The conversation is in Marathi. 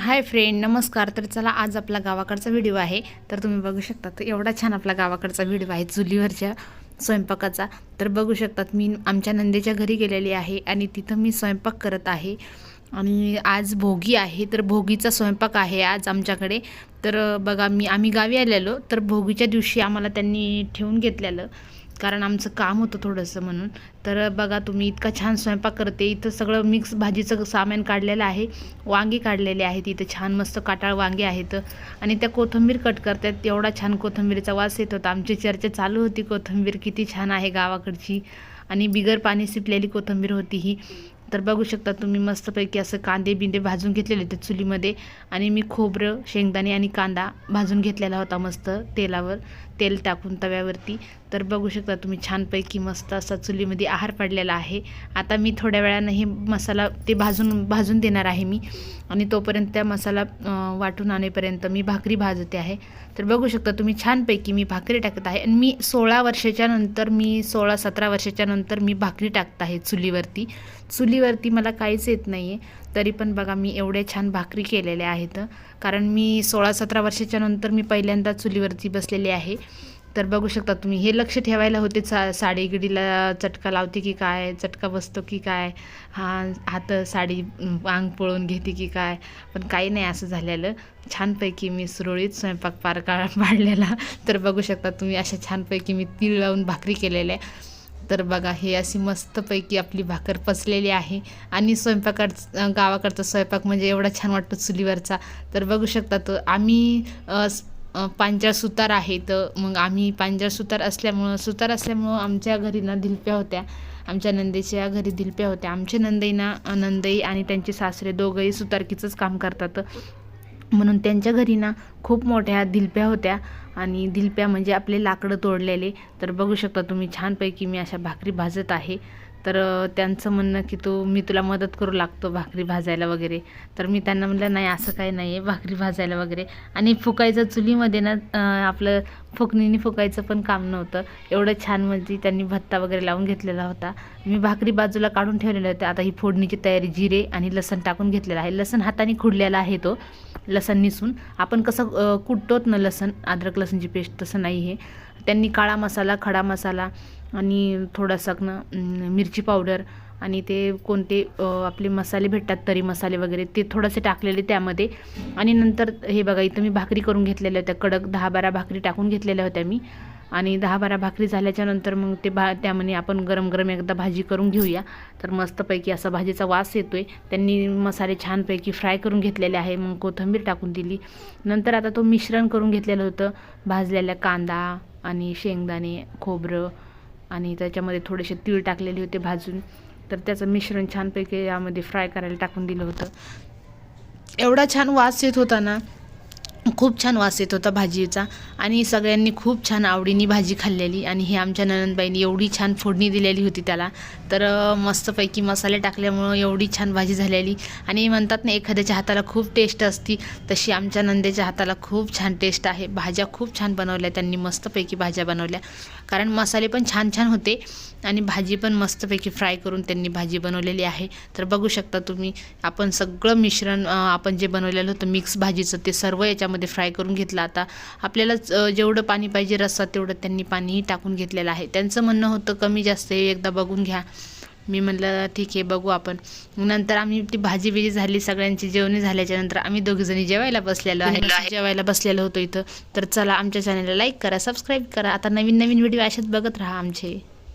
हाय फ्रेंड नमस्कार. तर चला आज आपला गावाकडचा व्हिडिओ आहे. तर तुम्ही बघू शकता तर एवढा छान आपला गावाकडचा व्हिडिओ आहे चुलीवरच्या स्वयंपाकाचा. तर बघू शकतात मी आमच्या नंदेच्या घरी गेलेली आहे आणि तिथं मी स्वयंपाक करत आहे. आणि आज भोगी आहे तर भोगीचा स्वयंपाक आहे आज आमच्याकडे. तर बघा मी आम्ही गावी आलेलो तर भोगीच्या दिवशी आम्हाला त्यांनी ठेवून घेतलेलं. कारण आमचं काम होतं थोडंसं म्हणून. तर बघा तुम्ही इतका छान स्वयंपाक करते. इथं सगळं मिक्स भाजीचं सामान काढलेलं आहे. वांगी काढलेले आहेत. इथं छान मस्त काटाळ वांगे आहेत. आणि त्या कोथिंबीर कट करतात. एवढा छान कोथंबीरचा वास येत होता. आमची चर्चा चालू होती. कोथिंबीर किती छान आहे गावाकडची. आणि बिगर पाणी सिपलेली कोथिंबीर होती ही. तर बघू शकता तुम्ही मस्तपैकी असं कांदे बिंदे भाजून घेतलेले ते चुलीमध्ये. आणि मी खोबरं शेंगदाणे आणि कांदा भाजून घेतलेला होता मस्त तेलावर. तेल टाकून तव्यावरती. तर बघू शकता तुम्ही छानपैकी मस्त असा चुलीमध्ये आहार पडलेला आहे. आता मी थोड्या वेळानं हे मसाला ते भाजून भाजून देणार आहे मी. आणि तोपर्यंत त्या मसाला वाटून आणेपर्यंत मी भाकरी भाजते आहे. तर बघू शकता तुम्ही छानपैकी मी भाकरी टाकत आहे. आणि मी सोळा वर्षाच्या नंतर मी सोळा सतरा वर्षाच्या नंतर मी भाकरी टाकत आहे चुलीवरती. चुलीवरती मला काहीच येत नाही आहे तरी पण बघा मी एवढ्या छान भाकरी केलेल्या आहेत. कारण मी सोळा सतरा वर्षाच्या नंतर मी पहिल्यांदा चुलीवरती बसलेली आहे. तर बघू शकता तुम्ही. हे लक्ष ठेवायला होते सा साडी गिडीला चटका लावते की काय? चटका बसतो की काय? हा हात साडी अंग पळून घेते की काय? पण काही नाही असं झालेलं. छानपैकी मी सुरळीत स्वयंपाक पार काळ पाडलेला. तर बघू शकता तुम्ही अशा छानपैकी मी तीळ लावून भाकरी केलेल्या आहे. तर बघा हे अशी मस्तपैकी आपली भाकर पचलेली आहे. आणि स्वयंपाकाड गावाकडचा स्वयंपाक म्हणजे एवढा छान वाटतो चुलीवरचा. तर बघू शकता तो आम्ही पांजा सुतार आहेत. मग आम्ही पांजा सुतार असल्यामुळं सुतार असल्यामुळं आमच्या घरी ना दिलप्या होत्या. आमच्या नंदेच्या घरी दिलप्या होत्या. आमचे नंदई ना नंदई आणि त्यांचे सासरे दोघंही सुतारकीचंच काम करतात. म्हणून त्यांच्या घरी ना खूप मोठ्या दिलप्या होत्या आणि दिलप्या म्हणजे आपले लाकडं तोडलेले. तर बघू शकता तुम्ही छानपैकी मी अशा भाकरी भाजत आहे. तर त्यांचं म्हणणं की तू मी तुला मदत करू लागतो भाकरी भाजायला वगैरे. तर मी त्यांना म्हटलं नाही असं काही नाही आहे भाकरी भाजायला वगैरे. आणि फुकायचं चुलीमध्ये ना आपलं फुकणीने फुकायचं पण काम नव्हतं. एवढं छान म्हणजे त्यांनी भत्ता वगैरे लावून घेतलेला होता. मी भाकरी बाजूला काढून ठेवलेलं होतं. आता ही फोडणीची तयारी जिरे आणि लसण टाकून घेतलेला आहे. लसण हाताने खुडलेला आहे तो लसण निसून. आपण कसं कुटतोत ना लसण अद्रक लसणची पेस्ट तसं नाही हे त्यांनी काळा मसाला खडा मसाला आणि थोडासा ना मिरची पावडर आणि ते कोणते आपले मसाले भेटतात तरी मसाले वगैरे ते थोडेसे टाकलेले त्यामध्ये. आणि नंतर हे बघा इथं मी भाकरी करून घेतलेल्या होत्या. कडक दहा बारा भाकरी टाकून घेतलेल्या होत्या मी. आणि दहा बारा भाकरी झाल्याच्यानंतर मग ते भा त्यामध्ये आपण गरम गरम एकदा भाजी करून घेऊया. तर मस्तपैकी असा भाजीचा वास येतो आहे त्यांनी मसाले छानपैकी फ्राय करून घेतलेले आहे. मग कोथिंबीर टाकून दिली. नंतर आता तो मिश्रण करून घेतलेलं होतं. भाजलेला कांदा आणि शेंगदाणे खोबरं आणि त्याच्यामध्ये थोडेसे तीळ टाकलेले होते भाजून. तर त्याचं मिश्रण छानपैकी यामध्ये फ्राय करायला टाकून दिलं होतं. एवढा छान वास येत होता ना? खूप छान वास येत होता भाजीचा. आणि सगळ्यांनी खूप छान आवडीने भाजी खाल्लेली. आणि ही आमच्या ननंदबाईंनी एवढी छान फोडणी दिलेली होती त्याला. तर मस्तपैकी मसाले टाकल्यामुळं एवढी छान भाजी झालेली. आणि म्हणतात ना एखाद्याच्या हाताला खूप टेस्ट असती तशी आमच्या नंदेच्या हाताला खूप छान टेस्ट आहे. भाज्या खूप छान बनवल्या त्यांनी मस्तपैकी भाज्या बनवल्या. कारण मसाले पण छान छान होते. आणि भाजी पण मस्तपैकी फ्राय करून त्यांनी भाजी बनवलेली आहे. तर बघू शकता तुम्ही आपण सगळं मिश्रण आपण जे बनवलेलं होतं मिक्स भाजीचं ते सर्व याच्या याच्यामध्ये फ्राय करून घेतलं. आता आपल्याला जेवढं पाणी पाहिजे रस्सा तेवढं त्यांनी पाणीही टाकून घेतलेलं आहे. त्यांचं म्हणणं होतं कमी जास्त एकदा बघून घ्या. मी म्हटलं ठीक आहे बघू आपण. नंतर आम्ही ती भाजी बिजी झाली सगळ्यांची जेवणी झाल्याच्यानंतर आम्ही दोघीजणी जेवायला बसलेलो आहे. जेवायला बसलेलो होतो इथं. तर चला आमच्या चॅनलला लाईक करा सबस्क्राईब करा. आता नवीन नवीन व्हिडिओ अशाच बघत राहा आमचे.